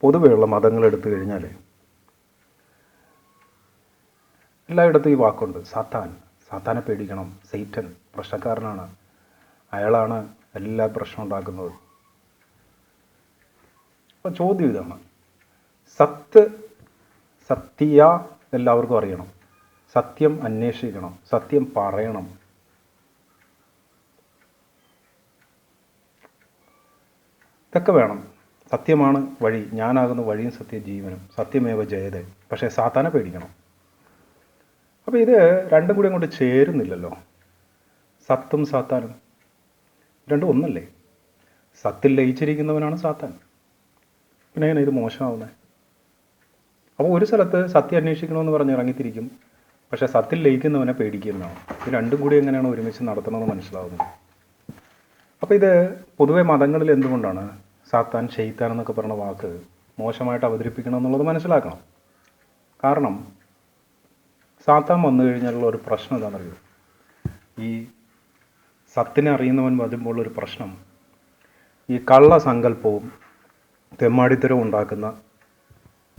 പൊതുവെയുള്ള മതങ്ങൾ എടുത്തു കഴിഞ്ഞാൽ എല്ലായിടത്തും ഈ വാക്കുണ്ട്. സാത്താൻ. സാത്താനെ പേടിക്കണം. സെയ്റ്റൻ പ്രശ്നക്കാരനാണ് അയാളാണ് എല്ലാ പ്രശ്നം ഉണ്ടാക്കുന്നത്. അപ്പോൾ ചോദ്യം ഇതാണ്. സത്ത് സത്യ എല്ലാവർക്കും അറിയണം. സത്യം അന്വേഷിക്കണം. സത്യം പറയണം. ഇതൊക്കെ വേണം. സത്യമാണ് വഴി ഞാനാകുന്ന വഴിയും സത്യ ജീവനും സത്യമേവ ജയതേ. പക്ഷേ സാത്താനെ പേടിക്കണം. അപ്പോൾ ഇത് രണ്ടും കൂടി അങ്ങോട്ട് ചേരുന്നില്ലല്ലോ. സത്തും സാത്താനും. രണ്ടും ഒന്നല്ലേ? സത്തിൽ ലയിച്ചിരിക്കുന്നവനാണ് സാത്താൻ. പിന്നെ എങ്ങനെ ഇത് മോശമാവുന്നത് അപ്പോൾ ഒരു സ്ഥലത്ത് സത്യം അന്വേഷിക്കണമെന്ന് പറഞ്ഞ് ഇറങ്ങിത്തിരിക്കും. പക്ഷേ സത്തിൽ ലയിക്കുന്നവനെ പേടിക്കുന്നതാണ് ഇത് രണ്ടും കൂടി എങ്ങനെയാണ് ഒരുമിച്ച് നടത്തണമെന്ന് മനസ്സിലാവുന്നത്? അപ്പോൾ ഇത് പൊതുവെ മതങ്ങളിൽ എന്തുകൊണ്ടാണ് സാത്താൻ ഷെയ്ത്താൻ എന്നൊക്കെ പറയുന്ന വാക്ക് മോശമായിട്ട് അവതരിപ്പിക്കണം എന്നുള്ളത് മനസ്സിലാക്കണം. കാരണം സാത്താൻ വന്നു കഴിഞ്ഞാലുള്ള ഒരു പ്രശ്നം എന്താണെന്നറിയോ? ഈ സത്തിനെ അറിയുന്നവൻ വരുമ്പോൾ ഒരു പ്രശ്നം ഈ കള്ള സങ്കല്പവും തെമ്മാടിത്തരവും ഉണ്ടാക്കുന്ന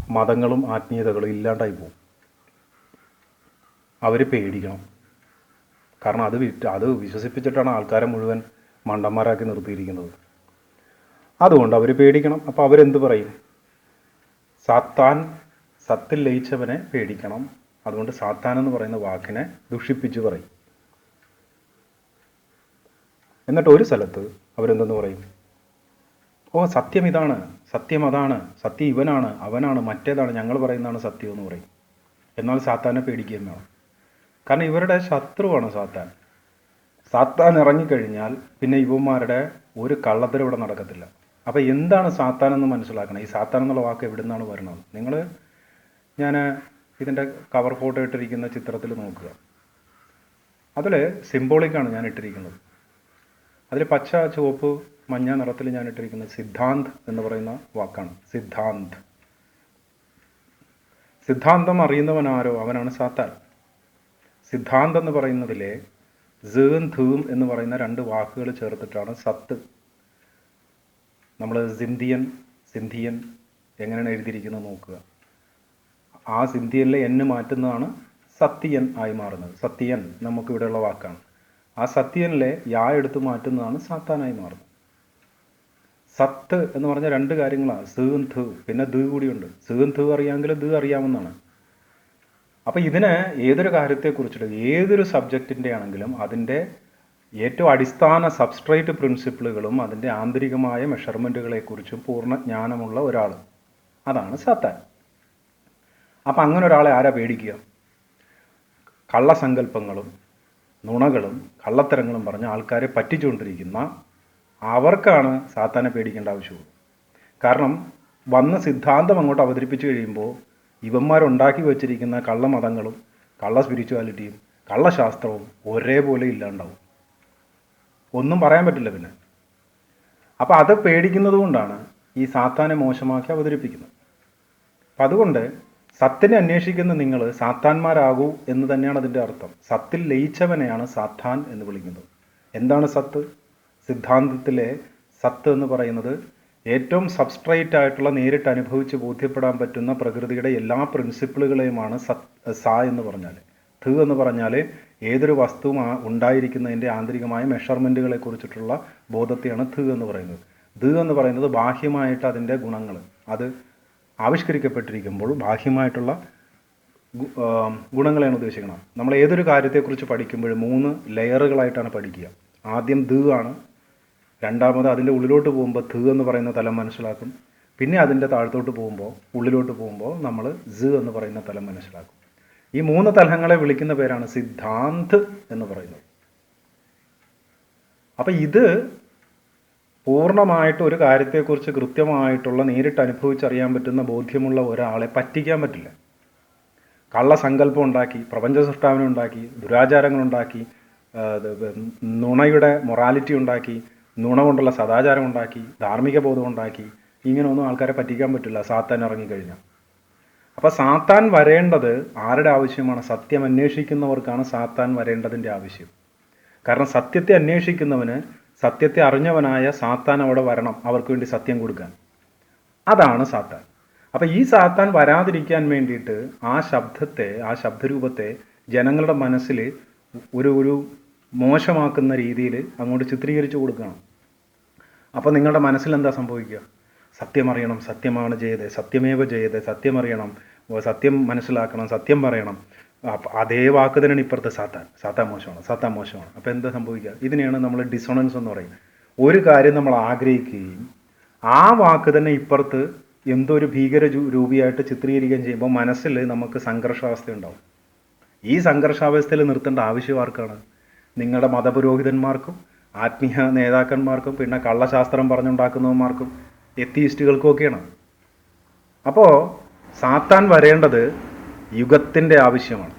മതങ്ങളും ആത്മീയതകളും ഇല്ലാണ്ടായി പോകും അവർ പേടിക്കണം. കാരണം അത് അത് വിശ്വസിപ്പിച്ചിട്ടാണ് ആൾക്കാരെ മുഴുവൻ മണ്ടന്മാരാക്കി നിർത്തിയിരിക്കുന്നത്. അതുകൊണ്ട് അവർ പേടിക്കണം. അപ്പോൾ അവരെന്ത് പറയും? സാത്താൻ സത്തിൽ ലയിച്ചവനെ പേടിക്കണം. അതുകൊണ്ട് സാത്താൻ എന്ന് പറയുന്ന വാക്കിനെ ദുഷിപ്പിച്ച് പറയും. എന്നിട്ട് ഒരു സ്ഥലത്ത് അവരെന്തെന്ന് പറയും? ഓ സത്യം ഇതാണ്. സത്യം അതാണ്. സത്യം ഇവനാണ്. അവനാണ്. മറ്റേതാണ്. ഞങ്ങൾ പറയുന്നതാണ് സത്യം എന്ന് പറയും. എന്നാൽ സാത്താനെ പേടിക്കുകയും വേണം. കാരണം ഇവരുടെ ശത്രുവാണ് സാത്താൻ. സാത്താൻ ഇറങ്ങിക്കഴിഞ്ഞാൽ പിന്നെ ഇവന്മാരുടെ ഒരു കള്ളത്തരം ഇവിടെ നടക്കത്തില്ല. അപ്പോൾ എന്താണ് സാത്താൻ എന്ന് മനസ്സിലാക്കണം? ഈ സാത്താൻ എന്നുള്ള വാക്ക് എവിടെ നിന്നാണ് വരുന്നത്? നിങ്ങൾ ഞാൻ ഇതിന്റെ കവർ ഫോട്ടോ ഇട്ടിരിക്കുന്ന ചിത്രത്തിൽ നോക്കുക. അതിൽ സിംബോളിക്കാണ് ഞാൻ ഇട്ടിരിക്കുന്നത്. അതിൽ പച്ച ചുവപ്പ് മഞ്ഞ നിറത്തിൽ ഞാൻ ഇട്ടിരിക്കുന്നത് സിദ്ധാന്ത് എന്ന് പറയുന്ന വാക്കാണ്. സിദ്ധാന്ത്. സിദ്ധാന്തം അറിയുന്നവൻ ആരോ? അവനാണ് സാത്താൻ. സിദ്ധാന്തം എന്ന് പറയുന്നതിലെ ധൂം എന്ന് പറയുന്ന രണ്ട് വാക്കുകൾ ചേർത്തിട്ടാണ് സത്ത് നമ്മൾ സിന്ധിയൻ സിന്ധിയൻ എങ്ങനെയാണ് എഴുതിയിരിക്കുന്നത് നോക്കുക. ആ സിന്ധിയനിലെ എന്ന് മാറ്റുന്നതാണ് സത്യൻ ആയി മാറുന്നത്. സത്യൻ നമുക്കിവിടെയുള്ള വാക്കാണ്. ആ സത്യനിലെ യാ എടുത്ത് മാറ്റുന്നതാണ് സാത്താനായി മാറുന്നത്. സത്ത് എന്ന് പറഞ്ഞ രണ്ട് കാര്യങ്ങളാണ് സീൻ ധു. പിന്നെ ദ് കൂടിയുണ്ട് സീൻ ധു അറിയാമെങ്കിൽ ദ് അറിയാമെന്നാണ് അപ്പോൾ ഇതിന് ഏതൊരു കാര്യത്തെക്കുറിച്ചിട്ട് ഏതൊരു സബ്ജക്റ്റിന്റെ ആണെങ്കിലും അതിന്റെ ഏറ്റവും അടിസ്ഥാന സബ്സ്ട്രേറ്റ് പ്രിൻസിപ്പിളുകളും അതിന്റെ ആന്തരികമായ മെഷർമെന്റുകളെക്കുറിച്ചും പൂർണ ജ്ഞാനമുള്ള ഒരാൾ. അതാണ് സാത്താൻ. അപ്പം അങ്ങനെ ഒരാളെ ആരാ പേടിക്കുക? കള്ളസങ്കല്പങ്ങളും നുണകളും കള്ളത്തരങ്ങളും പറഞ്ഞ് ആൾക്കാരെ പറ്റിച്ചുകൊണ്ടിരിക്കുന്ന അവർക്കാണ് സാത്താനെ പേടിക്കേണ്ട ആവശ്യമുള്ളൂ കാരണം വന്ന സിദ്ധാന്തം അങ്ങോട്ട് അവതരിപ്പിച്ചു കഴിയുമ്പോൾ ഇവന്മാരുണ്ടാക്കി വച്ചിരിക്കുന്ന കള്ളമതങ്ങളും കള്ള സ്പിരിച്വാലിറ്റിയും കള്ളശാസ്ത്രവും ഒരേപോലെ ഇല്ലാണ്ടാവും. ഒന്നും പറയാൻ പറ്റില്ല പിന്നെ. അപ്പോൾ അത് പേടിക്കുന്നത് കൊണ്ടാണ് ഈ സാത്താനെ മോശമാക്കി അവതരിപ്പിക്കുന്നത്. അപ്പം അതുകൊണ്ട് സത്തിനെ അന്വേഷിക്കുന്ന നിങ്ങൾ സാത്താന്മാരാകൂ എന്ന് തന്നെയാണ് അതിന്റെ അർത്ഥം. സത്തിൽ ലയിച്ചവനെയാണ് സാത്താൻ എന്ന് വിളിക്കുന്നത്. എന്താണ് സത്ത്? സിദ്ധാന്തത്തിലെ സത്ത് എന്ന് പറയുന്നത് ഏറ്റവും സബ്സ്ട്രേറ്റ് ആയിട്ടുള്ള നേരിട്ട് അനുഭവിച്ച് ബോധ്യപ്പെടാൻ പറ്റുന്ന പ്രകൃതിയുടെ എല്ലാ പ്രിൻസിപ്പിളുകളെയുമാണ് സത് സ എന്ന് പറഞ്ഞാൽ ധ് എന്ന് പറഞ്ഞാൽ ഏതൊരു വസ്തുവും ഉണ്ടായിരിക്കുന്നതിന്റെ ആന്തരികമായ മെഷർമെന്റുകളെ കുറിച്ചിട്ടുള്ള ബോധത്തെയാണ് ധ് എന്ന് പറയുന്നത്. ധ് എന്ന് പറയുന്നത് ബാഹ്യമായിട്ട് അതിന്റെ ഗുണങ്ങൾ അത് ആവിഷ്കരിക്കപ്പെട്ടിരിക്കുമ്പോൾ ബാഹ്യമായിട്ടുള്ള ഗുണങ്ങളെയാണ് ഉദ്ദേശിക്കുന്നത്. നമ്മൾ ഏതൊരു കാര്യത്തെക്കുറിച്ച് പഠിക്കുമ്പോൾ മൂന്ന് ലെയറുകളായിട്ടാണ് പഠിക്കുക. ആദ്യം ധ് ആണ്. രണ്ടാമത് അതിന്റെ ഉള്ളിലോട്ട് പോകുമ്പോൾ ധ് എന്ന് പറയുന്ന തലം മനസ്സിലാക്കും. പിന്നെ അതിന്റെ താഴത്തോട്ട് പോകുമ്പോൾ ഉള്ളിലോട്ട് പോകുമ്പോൾ നമ്മൾ സ് എന്ന് പറയുന്ന തലം മനസ്സിലാക്കും. ഈ മൂന്ന് തലങ്ങളെ വിളിക്കുന്ന പേരാണ് സിദ്ധാന്ത് എന്ന് പറയുന്നത്. അപ്പം ഇത് പൂർണമായിട്ട് ഒരു കാര്യത്തെക്കുറിച്ച് കൃത്യമായിട്ടുള്ള നേരിട്ട് അനുഭവിച്ചറിയാൻ പറ്റുന്ന ബോധ്യമുള്ള ഒരാളെ പറ്റിക്കാൻ പറ്റില്ല. കള്ളസങ്കല്പം ഉണ്ടാക്കി പ്രപഞ്ച സൃഷ്ടാവിനെ ഉണ്ടാക്കി ദുരാചാരങ്ങളുണ്ടാക്കി നുണയുടെ മൊറാലിറ്റി ഉണ്ടാക്കി നുണ കൊണ്ടുള്ള സദാചാരം ഉണ്ടാക്കി ധാർമ്മിക ബോധം ഉണ്ടാക്കി ഇങ്ങനെയൊന്നും ആൾക്കാരെ പറ്റിക്കാൻ പറ്റില്ല. സാത്താൻ ഇറങ്ങിക്കഴിഞ്ഞാൽ അപ്പോൾ സാത്താൻ വരേണ്ടത് ആരുടെ ആവശ്യമാണ്? സത്യം അന്വേഷിക്കുന്നവർക്കാണ് സാത്താൻ വരേണ്ടതിന്റെ ആവശ്യം. കാരണം സത്യത്തെ അന്വേഷിക്കുന്നവന് സത്യത്തെ അറിഞ്ഞവനായ സാത്താൻ അവിടെ വരണം അവർക്ക് വേണ്ടി സത്യം കൊടുക്കാൻ. അതാണ് സാത്താൻ. അപ്പം ഈ സാത്താൻ വരാതിരിക്കാൻ വേണ്ടിയിട്ട് ആ ശബ്ദത്തെ ആ ശബ്ദരൂപത്തെ ജനങ്ങളുടെ മനസ്സിൽ ഒരു ഒരു മോശമാക്കുന്ന രീതിയിൽ അങ്ങോട്ട് ചിത്രീകരിച്ചു കൊടുക്കണം. അപ്പോൾ നിങ്ങളുടെ മനസ്സിൽ എന്താ സംഭവിക്കുക? സത്യമറിയണം സത്യമാണ് ചെയ്തത് സത്യമേവ ചെയ്തത് സത്യമറിയണം സത്യം മനസ്സിലാക്കണം സത്യം പറയണം. അതേ വാക്ക് തന്നെയാണ് ഇപ്പുറത്തെ സാത്താൻ. സാത്താൻ മോശമാണ് സാത്താൻ മോശമാണ്. അപ്പോൾ എന്താ സംഭവിക്കുക? ഇതിനെയാണ് നമ്മൾ ഡിസോണൻസ് എന്ന് പറയുന്നത്. ഒരു കാര്യം നമ്മൾ ആഗ്രഹിക്കുകയും ആ വാക്ക് തന്നെ ഇപ്പുറത്ത് എന്തോ ഒരു ഭീകര രൂപിയായിട്ട് ചിത്രീകരിക്കുകയും ചെയ്യുമ്പോൾ മനസ്സിൽ നമുക്ക് സംഘർഷാവസ്ഥ ഉണ്ടാവും. ഈ സംഘർഷാവസ്ഥയിൽ നിർത്തേണ്ട ആവശ്യം ആർക്കാണ്? നിങ്ങളുടെ മതപുരോഹിതന്മാർക്കും ആത്മീയ നേതാക്കന്മാർക്കും പിന്നെ കള്ളശാസ്ത്രം പറഞ്ഞുണ്ടാക്കുന്നവന്മാർക്കും എത്തിയിസ്റ്റുകൾക്കും ഒക്കെയാണ് അപ്പോൾ സാത്താൻ വരേണ്ടത് യുഗത്തിന്റെ ആവശ്യമാണ്.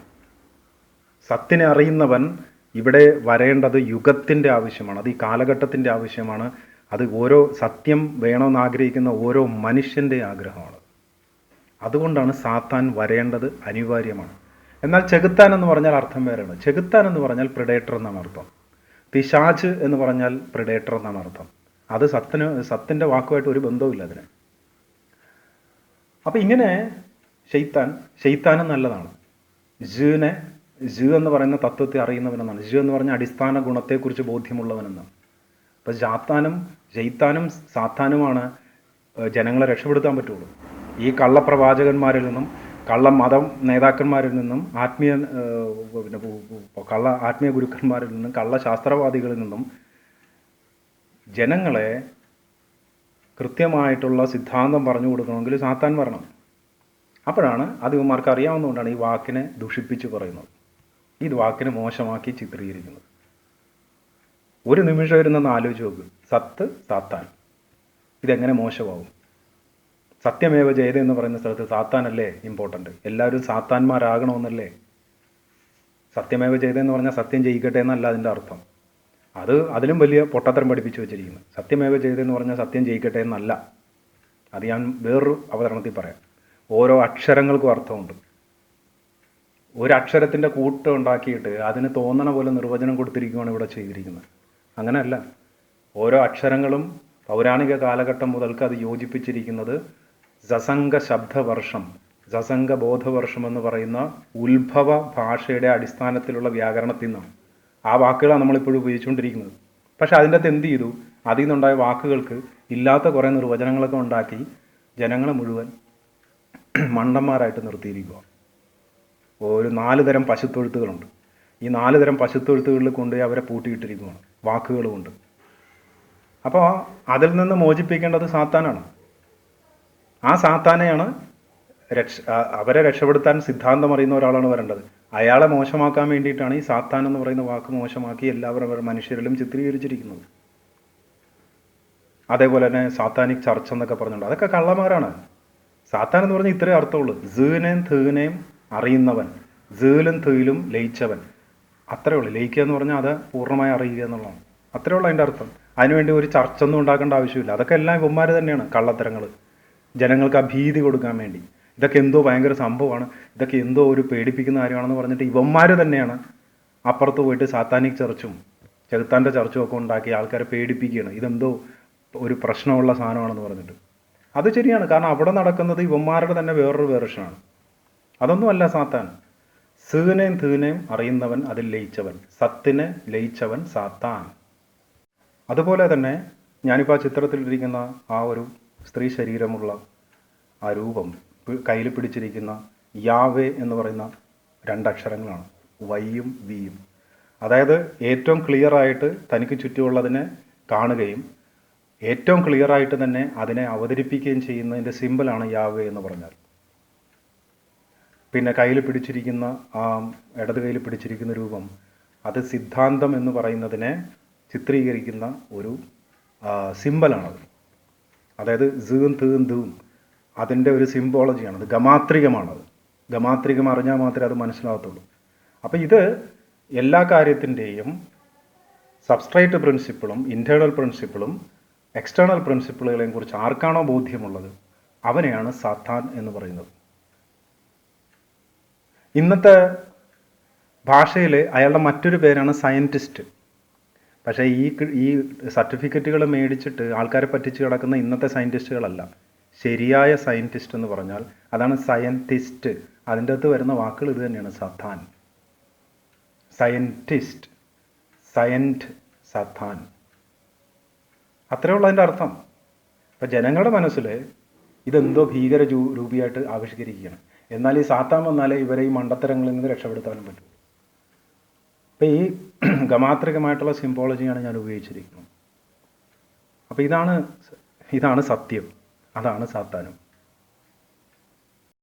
സത്തിനെ അറിയുന്നവൻ ഇവിടെ വരേണ്ടത് യുഗത്തിന്റെ ആവശ്യമാണ്. അത് ഈ കാലഘട്ടത്തിന്റെ ആവശ്യമാണ്. അത് ഓരോ സത്യം വേണമെന്ന് ആഗ്രഹിക്കുന്ന ഓരോ മനുഷ്യന്റെ ആഗ്രഹമാണ്. അതുകൊണ്ടാണ് സാത്താൻ വരേണ്ടത് അനിവാര്യമാണ്. എന്നാൽ ചെകുത്താൻ എന്ന് പറഞ്ഞാൽ അർത്ഥം വേറെയാണ്. ചെകുത്താൻ എന്ന് പറഞ്ഞാൽ പ്രിഡേറ്റർ എന്നാണ് അർത്ഥം. പിശാച്ച് എന്ന് പറഞ്ഞാൽ പ്രിഡേറ്റർ എന്നാണ് അർത്ഥം. അത് സത്തിന് സത്തിന്റെ വാക്കുമായിട്ട് ഒരു ബന്ധവുമില്ല അതിന്. അപ്പം ഇങ്ങനെ ഷെയ്ത്താൻ ഷെയ്ത്താനും നല്ലതാണ്. ജുവിനെ ജു എന്ന് പറയുന്ന തത്വത്തെ അറിയുന്നവനെന്നാണ്. ജു എന്ന് പറഞ്ഞ അടിസ്ഥാന ഗുണത്തെക്കുറിച്ച് ബോധ്യമുള്ളവനെന്നാണ്. അപ്പം ജാത്താനും ജെയ്ത്താനും സാത്താനുമാണ് ജനങ്ങളെ രക്ഷപ്പെടുത്താൻ പറ്റുള്ളൂ. ഈ കള്ളപ്രവാചകന്മാരിൽ നിന്നും കള്ള മതം നേതാക്കന്മാരിൽ നിന്നും ആത്മീയ പിന്നെ കള്ള ആത്മീയ ഗുരുക്കന്മാരിൽ നിന്നും കള്ള ശാസ്ത്രവാദികളിൽ നിന്നും ജനങ്ങളെ കൃത്യമായിട്ടുള്ള സിദ്ധാന്തം പറഞ്ഞു കൊടുക്കണമെങ്കിൽ സാത്താൻ വരണം. അപ്പോഴാണ് അത് ഇവന്മാർക്ക് അറിയാവുന്നതുകൊണ്ടാണ് ഈ വാക്കിനെ ദുഷിപ്പിച്ച് പറയുന്നത്. ഈ വാക്കിനെ മോശമാക്കി ചിത്രീകരിക്കുന്നത്. ഒരു നിമിഷം ഇരുന്നെന്ന് ആലോചിച്ച് നോക്ക്. സത്ത് സാത്താൻ. ഇതെങ്ങനെ മോശമാവും? സത്യമേവ ജയത എന്ന് പറയുന്ന സ്ഥലത്ത് സാത്താനല്ലേ ഇമ്പോർട്ടന്റ് എല്ലാവരും സാത്താന്മാരാകണമെന്നല്ലേ? സത്യമേവ ജയത എന്ന് പറഞ്ഞാൽ സത്യം ജയിക്കട്ടെ എന്നല്ല അതിന്റെ അർത്ഥം. അത് അതിലും വലിയ പൊട്ടത്തരം പഠിപ്പിച്ചു വെച്ചിരിക്കുന്നത് സത്യമേവ ചെയ്തെന്ന് പറഞ്ഞാൽ സത്യം ജയിക്കട്ടെ എന്നല്ല. അത് ഞാൻ വേറൊരു അവതരണത്തിൽ പറയാം. ഓരോ അക്ഷരങ്ങൾക്കും അർത്ഥമുണ്ട്. ഒരു അക്ഷരത്തിന്റെ കൂട്ട് ഉണ്ടാക്കിയിട്ട് അതിന് തോന്നണ പോലെ നിർവചനം കൊടുത്തിരിക്കുകയാണ് ഇവിടെ ചെയ്തിരിക്കുന്നത്. അങ്ങനെയല്ല. ഓരോ അക്ഷരങ്ങളും പൗരാണിക കാലഘട്ടം മുതൽക്ക് അത് യോജിപ്പിച്ചിരിക്കുന്നത് ജസംഗ ശബ്ദവർഷം ജസംഗ ബോധവർഷം എന്ന് പറയുന്ന ഉത്ഭവ ഭാഷയുടെ അടിസ്ഥാനത്തിലുള്ള വ്യാകരണത്തിൽ നിന്നാണ്. ആ വാക്കുകളാണ് നമ്മളിപ്പോഴും ഉപയോഗിച്ചുകൊണ്ടിരിക്കുന്നത്. പക്ഷേ അതിന്റെ അകത്ത് എന്ത് ചെയ്തു? അതിൽ നിന്നുണ്ടായ വാക്കുകൾക്ക് ഇല്ലാത്ത കുറേ നിർവചനങ്ങളൊക്കെ ഉണ്ടാക്കി ജനങ്ങളെ മുഴുവൻ മണ്ടന്മാരായിട്ട് നിർത്തിയിരിക്കുക. ഒരു നാല് തരം പശുത്തൊഴുത്തുകളുണ്ട്. ഈ നാല് തരം പശുത്തൊഴുത്തുകളിൽ കൊണ്ടുപോയി അവരെ പൂട്ടിയിട്ടിരിക്കുകയാണ്. വാക്കുകൾ കൊണ്ട് അപ്പോൾ അതിൽ നിന്ന് മോചിപ്പിക്കേണ്ടത് സാത്താനാണ്. ആ സാത്താനെയാണ് രക്ഷ അവരെ രക്ഷപ്പെടുത്താൻ സിദ്ധാന്തം അറിയുന്ന ഒരാളാണ് വരേണ്ടത്. അയാളെ മോശമാക്കാൻ വേണ്ടിയിട്ടാണ് ഈ സാത്താൻ എന്ന് പറയുന്ന വാക്ക് മോശമാക്കി എല്ലാവരും മനുഷ്യരിലും ചിത്രീകരിച്ചിരിക്കുന്നത്. അതേപോലെ തന്നെ സാത്താനിക് ചർച്ച എന്നൊക്കെ പറഞ്ഞിട്ടുണ്ട്. അതൊക്കെ കള്ളമാരാണ് സാത്താൻ എന്ന് പറഞ്ഞാൽ ഇത്രേ അർത്ഥമുള്ളൂ. ജീനേം തീനേം അറിയുന്നവൻ. ജീലും തീലും ലയിച്ചവൻ. അത്രേ ഉള്ളൂ. ലയിക്കുക എന്ന് പറഞ്ഞാൽ അത് പൂർണമായി അറിയുക എന്നുള്ളതാണ്. അത്രേ ഉള്ളൂ അതിന്റെ അർത്ഥം. അതിനുവേണ്ടി ഒരു ചർച്ച ഒന്നും ഉണ്ടാക്കേണ്ട ആവശ്യമില്ല. അതൊക്കെ എല്ലാം ഇവന്മാർ തന്നെയാണ് കള്ളത്തരങ്ങൾ ജനങ്ങൾക്ക് ആ ഭീതി കൊടുക്കാൻ വേണ്ടി. ഇതൊക്കെ എന്തോ ഭയങ്കര സംഭവമാണ്. ഇതൊക്കെ എന്തോ ഒരു പേടിപ്പിക്കുന്ന കാര്യമാണെന്ന് പറഞ്ഞിട്ട് ഇവന്മാർ തന്നെയാണ് അപ്പുറത്ത് പോയിട്ട് സാത്താനിക് ചർച്ചും ചെകുത്താന്റെ ചർച്ചും ഒക്കെ ഉണ്ടാക്കി ആൾക്കാരെ പേടിപ്പിക്കുകയാണ്. ഇതെന്തോ ഒരു പ്രശ്നമുള്ള സാധനമാണെന്ന് പറഞ്ഞിട്ട്. അത് ശരിയാണ്. കാരണം അവിടെ നടക്കുന്നത് ഇവന്മാരുടെ തന്നെ വേറൊരു വേർഷനാണ് അതൊന്നുമല്ല സാത്താൻ. സീനേം തീനേം അറിയുന്നവൻ അതിൽ ലയിച്ചവൻ. സത്തിനെ ലയിച്ചവൻ സാത്താൻ. അതുപോലെ തന്നെ ഞാനിപ്പോൾ ആ ചിത്രത്തിലിരിക്കുന്ന ആ ഒരു സ്ത്രീ ശരീരമുള്ള ആ രൂപം കയ്യിൽ പിടിച്ചിരിക്കുന്ന യാവേ എന്ന് പറയുന്ന രണ്ടക്ഷരങ്ങളാണ്. വൈയും വിയും. അതായത് ഏറ്റവും ക്ലിയറായിട്ട് തനിക്ക് ചുറ്റുമുള്ളതിനെ കാണുകയും ഏറ്റവും ക്ലിയറായിട്ട് തന്നെ അതിനെ അവതരിപ്പിക്കുകയും ചെയ്യുന്നതിന്റെ സിമ്പിളാണ് യാവേ എന്ന് പറഞ്ഞാൽ. പിന്നെ കയ്യിൽ പിടിച്ചിരിക്കുന്ന ഇടത് കയ്യിൽ പിടിച്ചിരിക്കുന്ന രൂപം അത് സിദ്ധാന്തം എന്ന് പറയുന്നതിനെ ചിത്രീകരിക്കുന്ന ഒരു സിമ്പലാണത് അതായത് സീം തീം ദൂം അതിന്റെ ഒരു സിംബോളജിയാണത് ഗമാത്രികമാണത്. ഗമാത്രികം അറിഞ്ഞാൽ മാത്രമേ അത് മനസ്സിലാകത്തുള്ളൂ. അപ്പോൾ ഇത് എല്ലാ കാര്യത്തിന്റെയും സബ്സ്ട്രൈറ്റ് പ്രിൻസിപ്പിളും ഇന്റേർണൽ പ്രിൻസിപ്പിളും എക്സ്റ്റേണൽ പ്രിൻസിപ്പിളുകളെയും കുറിച്ച് ആർക്കാണോ ബോധ്യമുള്ളത് അവനെയാണ് സാത്താൻ എന്ന് പറയുന്നത്. ഇന്നത്തെ ഭാഷയിൽ അയാളുടെ മറ്റൊരു പേരാണ് സയന്റിസ്റ്റ് പക്ഷേ ഈ ഈ സർട്ടിഫിക്കറ്റുകൾ മേടിച്ചിട്ട് ആൾക്കാരെ പറ്റിച്ച് കിടക്കുന്ന ഇന്നത്തെ സയന്റിസ്റ്റുകളല്ല ശരിയായ സയന്റിസ്റ്റ് എന്ന് പറഞ്ഞാൽ അതാണ് സയന്റിസ്റ്റ് അതിന്റെ അകത്ത് വരുന്ന വാക്കുകൾ ഇത് തന്നെയാണ് സഥാൻ. സയന്റിസ്റ്റ് സയന്റ് സഥാൻ. അത്രേ ഉള്ളൂ അതിന്റെ അർത്ഥം. അപ്പം ജനങ്ങളുടെ മനസ്സിൽ ഇതെന്തോ ഭീകര രൂപിയായിട്ട് ആവിഷ്കരിക്കുകയാണ്. എന്നാൽ ഈ സാത്താൻ വന്നാലേ ഇവരെ ഈ മണ്ടത്തരങ്ങളിൽ നിന്ന് രക്ഷപ്പെടുത്താനും പറ്റും. അപ്പം ഈ ഗമാത്രികമായിട്ടുള്ള സിംബോളജിയാണ് ഞാൻ ഉപയോഗിച്ചിരിക്കുന്നത്. അപ്പോൾ ഇതാണ് ഇതാണ് സത്യം. അതാണ് സാത്താനും.